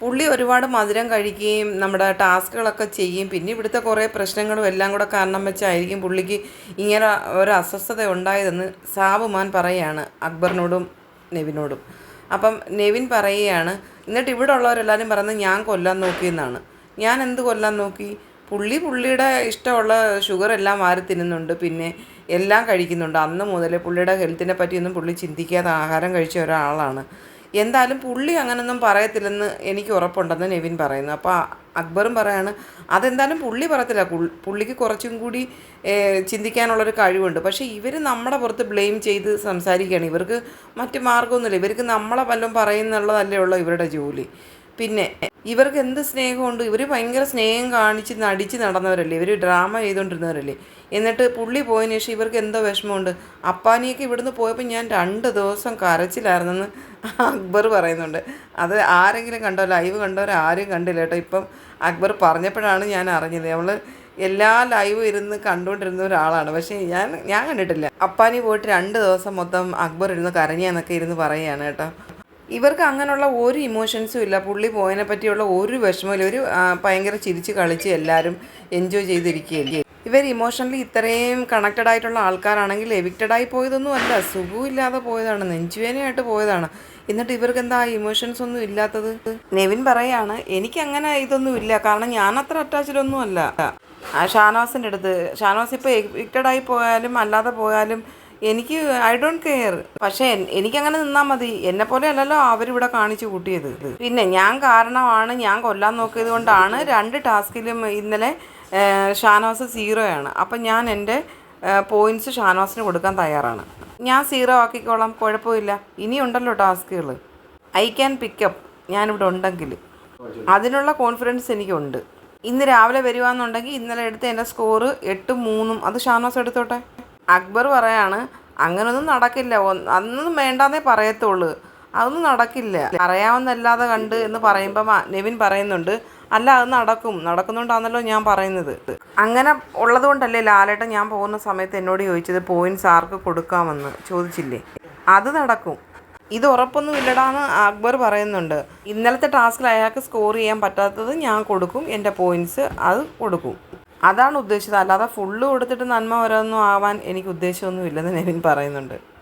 പുള്ളി ഒരുപാട് മധുരം കഴിക്കുകയും നമ്മുടെ ടാസ്കുകളൊക്കെ ചെയ്യുകയും പിന്നെ ഇവിടുത്തെ കുറേ പ്രശ്നങ്ങളും എല്ലാം കൂടെ കാരണം വെച്ചായിരിക്കും പുള്ളിക്ക് ഇങ്ങനെ ഒരു അസ്വസ്ഥത ഉണ്ടായതെന്ന് സാബുമാൻ പറയുകയാണ് അക്ബറിനോടും നെവിനോടും. അപ്പം നെവിൻ പറയുകയാണ് എന്നിട്ട് ഇവിടെ ഉള്ളവരെല്ലാവരും പറയുന്നത് ഞാൻ കൊല്ലാൻ നോക്കിയെന്നാണ് ഞാൻ എന്ത് കൊല്ലാൻ നോക്കി? പുള്ളി പുള്ളിയുടെ ഇഷ്ടമുള്ള ഷുഗർ എല്ലാം മാറി തിന്നുന്നുണ്ട്. പിന്നെ എല്ലാം കഴിക്കുന്നുണ്ട്. അന്ന് മുതൽ പുള്ളിയുടെ ഹെൽത്തിനെ പറ്റിയൊന്നും പുള്ളി ചിന്തിക്കാതെ ആഹാരം കഴിച്ച ഒരാളാണ്. എന്തായാലും പുള്ളി അങ്ങനൊന്നും പറയത്തില്ലെന്ന് എനിക്ക് ഉറപ്പുണ്ടെന്ന് നെവിൻ പറയുന്നു. അപ്പോൾ അക്ബറും പറയാണ് അതെന്തായാലും പുള്ളി പറയത്തില്ല. പുള്ളിക്ക് കുറച്ചും കൂടി ചിന്തിക്കാനുള്ളൊരു കഴിവുണ്ട്. പക്ഷേ ഇവർ നമ്മുടെ പുറത്ത് ബ്ലെയിം ചെയ്ത് സംസാരിക്കുകയാണ്. ഇവർക്ക് മറ്റു മാർഗമൊന്നുമില്ല. ഇവർക്ക് നമ്മളെ വല്ലതും പറയുന്നുള്ളതല്ലേ ഉള്ളൂ ഇവരുടെ ജോലി. പിന്നെ ഇവർക്ക് എന്ത് സ്നേഹമുണ്ട്? ഇവർ ഭയങ്കര സ്നേഹം കാണിച്ച് നടിച്ച് നടന്നവരല്ലേ? ഇവർ ഡ്രാമ ചെയ്തുകൊണ്ടിരുന്നവരല്ലേ എന്നിട്ട് പുള്ളി പോയതിന് ശേഷം ഇവർക്ക് എന്തോ വിഷമമുണ്ട്. അപ്പാനിയൊക്കെ ഇവിടുന്ന് പോയപ്പോൾ ഞാൻ രണ്ട് ദിവസം കരച്ചിലായിരുന്നെന്ന് അക്ബർ പറയുന്നുണ്ട്. അത് ആരെങ്കിലും കണ്ടോ? ലൈവ് കണ്ടവർ ആരും കണ്ടില്ല കേട്ടോ. ഇപ്പം അക്ബർ പറഞ്ഞപ്പോഴാണ് ഞാൻ അറിഞ്ഞത്. നമ്മൾ എല്ലാ ലൈവും ഇരുന്ന് കണ്ടുകൊണ്ടിരുന്ന ഒരാളാണ്. പക്ഷേ ഞാൻ ഞാൻ കണ്ടിട്ടില്ല. അപ്പാനി പോയിട്ട് രണ്ട് ദിവസം മൊത്തം അക്ബർ ഇരുന്ന് കരഞ്ഞെന്നൊക്കെ ഇരുന്ന് പറയുകയാണ് കേട്ടോ. ഇവർക്ക് അങ്ങനെയുള്ള ഒരു ഇമോഷൻസും ഇല്ല. പുള്ളി പോയതിനെ പറ്റിയുള്ള ഒരു വിഷമമില്ല ഒരു ഭയങ്കര ചിരിച്ച് കളിച്ച് എല്ലാവരും എൻജോയ് ചെയ്തിരിക്കുകയല്ലേ. ഇവർ ഇമോഷണലി ഇത്രയും കണക്റ്റഡ് ആയിട്ടുള്ള ആൾക്കാരാണെങ്കിൽ എവിക്റ്റഡ് ആയി പോയതൊന്നും അല്ല. സുഖമില്ലാതെ പോയതാണ്. നെഞ്ചുവേനയായിട്ട് പോയതാണ്. എന്നിട്ട് ഇവർക്ക് എന്താ ഇമോഷൻസ് ഒന്നും ഇല്ലാത്തത്? നെവിൻ പറയാണ് എനിക്ക് അങ്ങനെ ഇതൊന്നും ഇല്ല. കാരണം ഞാൻ അത്ര അറ്റാച്ച്ഡ് ഒന്നും അല്ല. ഷാനവാസിന്റെ അടുത്ത് ഷാനവാസ് ഇപ്പോൾ എവിക്റ്റഡ് ആയി പോയാലും അല്ലാതെ പോയാലും എനിക്ക് ഐ ഡോണ്ട് കെയർ പക്ഷേ എനിക്കങ്ങനെ നിന്നാൽ മതി. എന്നെ പോലെ അല്ലല്ലോ അവരിവിടെ കാണിച്ചു കൂട്ടിയത്. പിന്നെ ഞാൻ കാരണമാണ് ഞാൻ കൊല്ലാൻ നോക്കിയത് കൊണ്ടാണ് രണ്ട് ടാസ്കിലും ഇന്നലെ ഷാനവാസ് ആണ്. അപ്പം ഞാൻ എന്റെ പോയിന്റ്സ് ഷാനവാസിന് കൊടുക്കാൻ തയ്യാറാണ്. ഞാൻ സീറോ ആക്കിക്കോളാം. കുഴപ്പമില്ല. ഇനിയുണ്ടല്ലോ ടാസ്കുകൾ ഐ ക്യാൻ പിക്കപ്പ് ഞാനിവിടെ ഉണ്ടെങ്കിൽ അതിനുള്ള കോൺഫിഡൻസ് എനിക്കുണ്ട്. ഇന്ന് രാവിലെ വരുവാന്നുണ്ടെങ്കിൽ ഇന്നലെ എടുത്ത എന്റെ സ്കോറ് എട്ടും മൂന്നും. അത് ഷാനവാസ് എടുത്തോട്ടെ? അക്ബർ പറയാണ് അങ്ങനൊന്നും നടക്കില്ല. അന്നും വേണ്ടാന്നേ പറയത്തുള്ളൂ. അതൊന്നും നടക്കില്ല. അറിയാവുന്നല്ലാതെ കണ്ട് എന്ന് പറയുമ്പം നെവിൻ പറയുന്നുണ്ട് അല്ല അത് നടക്കും. നടക്കുന്നുണ്ടാണല്ലോ ഞാൻ പറയുന്നത്. അങ്ങനെ ഉള്ളതുകൊണ്ടല്ലേ ലാലേട്ടൻ ഞാൻ പോകുന്ന സമയത്ത് എന്നോട് ചോദിച്ചത് പോയിന്റ്സ് ആർക്ക് കൊടുക്കാമെന്ന്? ചോദിച്ചില്ലേ. അത് നടക്കും. ഇത് ഉറപ്പൊന്നും ഇല്ലടാന്ന് അക്ബർ പറയുന്നുണ്ട്. ഇന്നലത്തെ ടാസ്കിൽ അയാൾക്ക് സ്കോർ ചെയ്യാൻ പറ്റാത്തത് ഞാൻ കൊടുക്കും. എന്റെ പോയിന്റ്സ് അത് കൊടുക്കും. അതാണ് ഉദ്ദേശിച്ചത്. അല്ലാതെ ഫുള്ള് കൊടുത്തിട്ട് നന്മ വരൊന്നും ആവാൻ എനിക്ക് ഉദ്ദേശമൊന്നുമില്ലെന്ന് നെവിൻ പറയുന്നുണ്ട്.